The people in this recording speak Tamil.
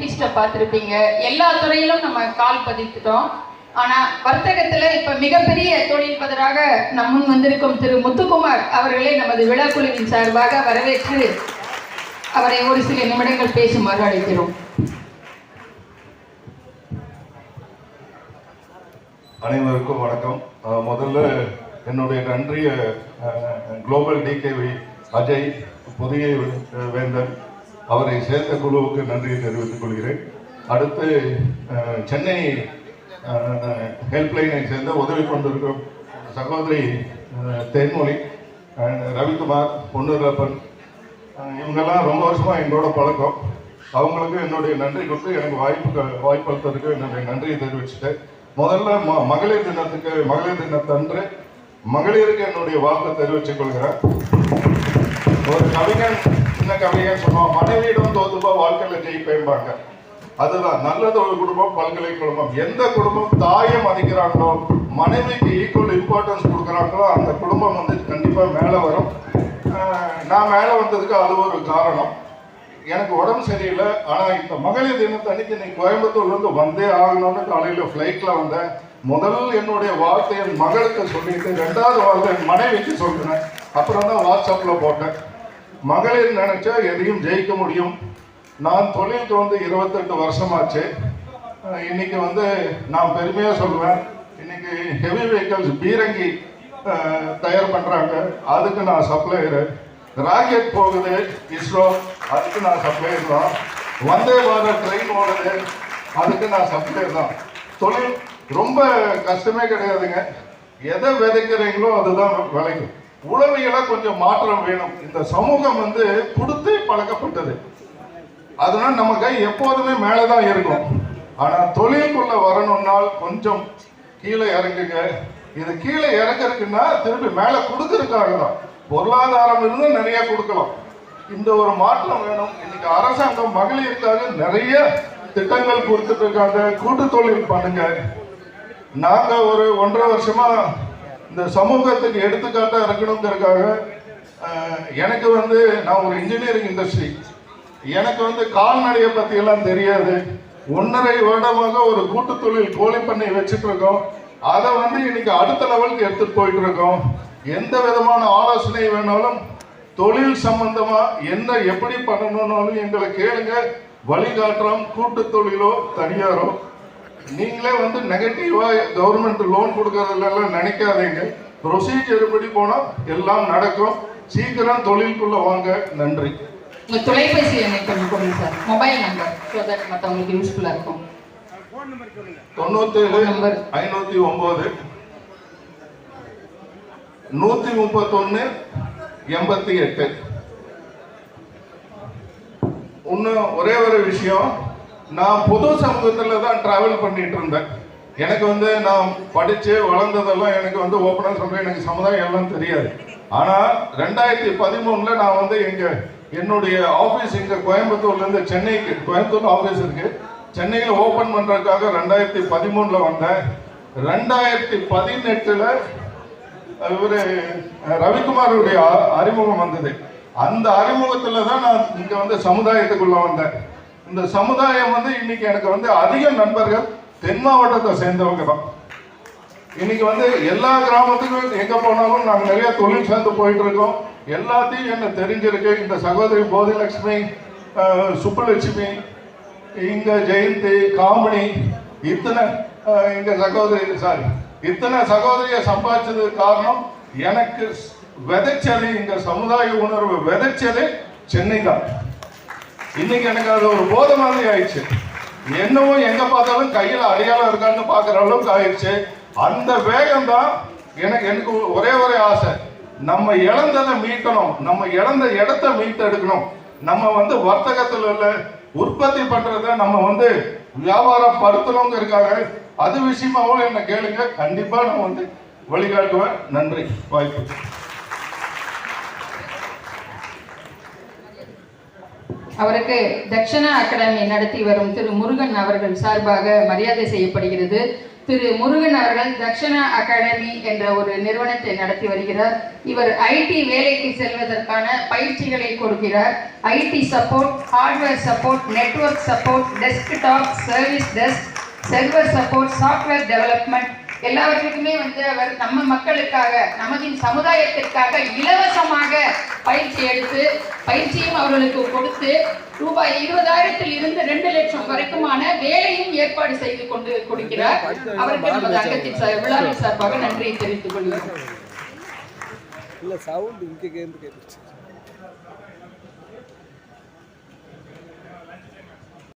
சயின்டிஸ்ட பார்த்துருப்பீங்க. எல்லா துறையிலும் நம்ம கால் பதித்துட்டோம். ஆனால் வர்த்தகத்தில் இப்போ மிகப்பெரிய தொழில்பதராக நம் முன் வந்திருக்கும் திரு முத்துக்குமார் அவர்களை நமது விழாக்குழுவின் சார்பாக வரவேற்று அவரை ஒரு சில நிமிடங்கள் பேசுமாறு அழைக்கிறோம் அனைவருக்கும் வணக்கம். முதல்ல என்னுடைய நன்றிய குளோபல் டிகேவி அஜய் புதிய வேந்தன் அவரை சேர்ந்த குழுவுக்கு நன்றியை தெரிவித்துக் கொள்கிறேன். அடுத்து சென்னை ஹெல்ப்லைனை சேர்ந்த உதவி கொண்டிருக்கும் சகோதரி தென்மொழி ரவிக்குமார் பொன்னுரப்பன் இவங்கெல்லாம் ரொம்ப வருஷமாக எங்களோட பழக்கம். அவங்களுக்கு என்னுடைய நன்றி கொடுத்து எனக்கு வாய்ப்பு வாய்ப்பு அளித்ததுக்கு என்னுடைய நன்றியை தெரிவிச்சுட்டேன் முதல்ல ம- மகளிர் தினத்துக்கு மகளிர் தினத்தன்று மகளிருக்கு என்னுடைய வாழ்த்தை தெரிவித்துக் கொள்கிறேன். ஒரு கவிஞன் சின்ன கவிஞன் சொன்னான் மனைவியிடம் தோத்துப்பா வாழ்க்கையில ஜெயிப்பேம்பாங்க. அதுதான். நல்லது ஒரு குடும்பம் பல்கலை குடும்பம் எந்த குடும்பம் தாயை மதிக்கிறாங்களோ மனைவிக்கு ஈக்குவல் இம்பார்ட்டன்ஸ் கொடுக்குறாங்களோ அந்த குடும்பம் வந்து கண்டிப்பாக மேலே வரும். நான் மேலே வந்ததுக்கு அது ஒரு காரணம். எனக்கு உடம்பு சரியில்லை. ஆனால் இந்த மகளிர் தினத்தன்னைக்கு நீ கோயம்புத்தூர்லேருந்து வந்தே ஆகணும்னு காலையில் ஃப்ளைட்டில் வந்தேன். முதல் என்னுடைய வார்த்தை என் மகளுக்கு சொல்லிட்டு ரெண்டாவது வார்த்தை என் மனைவிக்கு சொல்லினேன். அப்புறம் தான் வாட்ஸ்அப்பில் போட்டேன். மகளிர் நினைச்சா எதையும் ஜெயிக்க முடியும். நான் தொழிலுக்கு வந்து இருபத்தெட்டு வருஷமாச்சு. இன்னைக்கு வந்து நான் பெருமையா சொல்லுவேன். இன்னைக்கு ஹெவி வெஹிக்கல்ஸ் பீரங்கி தயார் பண்றாங்க. அதுக்கு நான் சப்ளையரு ராக்கெட் போகுது இஸ்ரோ அதுக்கு நான் சப்ளையர் தான். வந்தே பாரத் ட்ரெயின் ஓடுது அதுக்கு நான் சப்ளையர் தான். தொழில் ரொம்ப கஷ்டமே கிடையாதுங்க. எதை விதைக்கிறீங்களோ அதுதான் விளைக்கும் உளவியல கொஞ்சம் மாற்றம் வேணும். இந்த சமூகம் வந்து கொடுத்து பழக்கப்பட்டது. அதனால நம்ம கை எப்போதுமே மேலே தான் இருக்கும் ஆனால் தொழிலுக்குள்ள வரணும்னால் கொஞ்சம் கீழே இறங்குங்க. இது கீழே இறங்குறதுக்குன்னா திருப்பி மேலே கொடுக்கறதுக்காக தான். பொருளாதாரம் இருந்து நிறைய கொடுக்கலாம். இந்த ஒரு மாற்றம் வேணும். இன்னைக்கு அரசாங்கம் மகளிருக்காக நிறைய திட்டங்கள் கொடுத்துட்டு இருக்காங்க. கூட்டு தொழில் பண்ணுங்க. நாங்கள் ஒரு ஒன்றரை வருஷமா இந்த சமூகத்துக்கு எடுத்துக்காட்டாக இருக்கணுங்கிறதுக்காக எனக்கு வந்து நான் ஒரு இன்ஜினியரிங் இண்டஸ்ட்ரி எனக்கு வந்து கால்நடையை பற்றியெல்லாம் தெரியாது. ஒன்றரை வருடமாக ஒரு கூட்டு தொழில் கோழி பண்ணை வச்சுட்டு இருக்கோம் அதை வந்து இன்னைக்கு அடுத்த லெவலுக்கு எடுத்துட்டு போயிட்டு இருக்கோம் எந்த விதமான ஆலோசனை வேணாலும் தொழில் சம்பந்தமா என்ன எப்படி பண்ணணும்னாலும் எங்களை கேளுங்க. வழிகாட்டுறோம் கூட்டு தொழிலோ தனியாரோ நீங்களே வந்து நெகட்டிவா கவர்மெண்ட் லோன் கொடுக்கறதுலாம் நினைக்காதீங்க. ப்ரொசீஜர் படி போனா எல்லாம் நடக்கும். சீக்கிரம் தொழிலுக்குள்ள வாங்க. நன்றி. உங்க தொலைபேசி எண்ணை கொஞ்சம் கொடுங்க sir. Mobile number so that மற்றவங்களுக்கு யூஸ்ஃபுல்லா இருக்கும். தொண்ணூத்தேழு. ஐநூத்தி ஒன்பது நூத்தி முப்பத்தொன்னு எண்பத்தி எட்டு. இன்னும் ஒரே ஒரு விஷயம். நான் பொது சமூகத்தில் தான் ட்ராவல் பண்ணிட்டு இருந்தேன் எனக்கு வந்து நான் படித்து வளர்ந்ததெல்லாம் எனக்கு வந்து ஓப்பனாக சொல்கிறேன் எனக்கு சமுதாயம் எல்லாம் தெரியாது. ஆனால் ரெண்டாயிரத்தி பதிமூணில் நான் வந்து இங்கே என்னுடைய ஆஃபீஸ் இங்கே கோயம்புத்தூர்லேருந்து சென்னைக்கு கோயம்புத்தூர் ஆஃபீஸ் இருக்குது சென்னையில் ஓப்பன் பண்ணுறதுக்காக ரெண்டாயிரத்தி பதிமூணில் வந்தேன். ரெண்டாயிரத்தி பதினெட்டில் இவரு ரவிக்குமாருடைய அறிமுகம் வந்தது. அந்த அறிமுகத்தில் தான் நான் இங்கே வந்து சமுதாயத்துக்குள்ளே வந்தேன். இந்த சமுதாயம் வந்து இன்னைக்கு எனக்கு வந்து அதிக நண்பர்கள் தென் மாவட்டத்தை சேர்ந்தவங்க தான். இன்னைக்கு வந்து எல்லா கிராமத்துக்கும் எங்க போனாலும் நாங்க நிறைய தொழில் சேர்ந்து போயிட்டு இருக்கோம். எல்லாத்தையும் என்ன தெரிஞ்சிருக்கு. இந்த சகோதரி போதிலட்சுமி சுப்புலட்சுமி இங்க ஜெயந்தி காமணி இத்தனை அஹ், எங்க சகோதரி சாரி இத்தனை சகோதரியை சம்பாதிச்சதுக்கு காரணம் எனக்கு விதைச்சது இந்த சமுதாய உணர்வு விதைச்சது சென்னை தான். இன்னைக்கு எனக்கு அது ஒரு போத மாதிரி ஆயிடுச்சு. என்னவோ எங்க பார்த்தாலும் கையில அடையாளம் இருக்கான்னு பாக்குற அளவுக்கு ஆயிடுச்சு. அந்த வேகம் தான் எனக்கு எனக்கு ஒரே ஒரே ஆசை. நம்ம இழந்ததை மீட்கணும் நம்ம இழந்த இடத்த மீட்டெடுக்கணும். நம்ம வந்து வர்த்தகத்தில் உள்ள உற்பத்தி பண்றத நம்ம வந்து வியாபாரம் படுத்தணுங்கிறதுக்காக அது விஷயமாவும் என்ன கேளுங்க. கண்டிப்பா நான் வந்து வழிகாட்டுவேன். நன்றி. வாய்ப்பு. அவருக்கு தக்ஷணா அகாடமி நடத்தி வரும் திரு முருகன் அவர்கள் சார்பாக மரியாதை செய்யப்படுகிறது. திரு முருகன் அவர்கள் தக்ஷணா அகாடமி என்ற ஒரு நிறுவனத்தை நடத்தி வருகிறார். இவர் ஐடி வேலைக்கு செல்வதற்கான பயிற்சிகளை கொடுக்கிறார். IT support hardware support network support desktop service desk server support software development எல்லாவற்றுக்குமே வந்து அவர் நம்ம மக்களுக்காக நமதின் சமுதாயத்திற்காக இலவசமாக பயிற்சி எடுத்து பயிற்சியும் அவர்களுக்கு கொடுத்து ரூபாய் இருபதாயிரத்தில் இருந்து ரெண்டு லட்சம் வரைக்குமான வேலையும் ஏற்பாடு செய்து கொண்டு கொடுக்கிறார். அவருக்கு நமது அங்கத்தின் சார் விழாவின் சார்பாக நன்றியை தெரிவித்துக் கொள்கிறோம்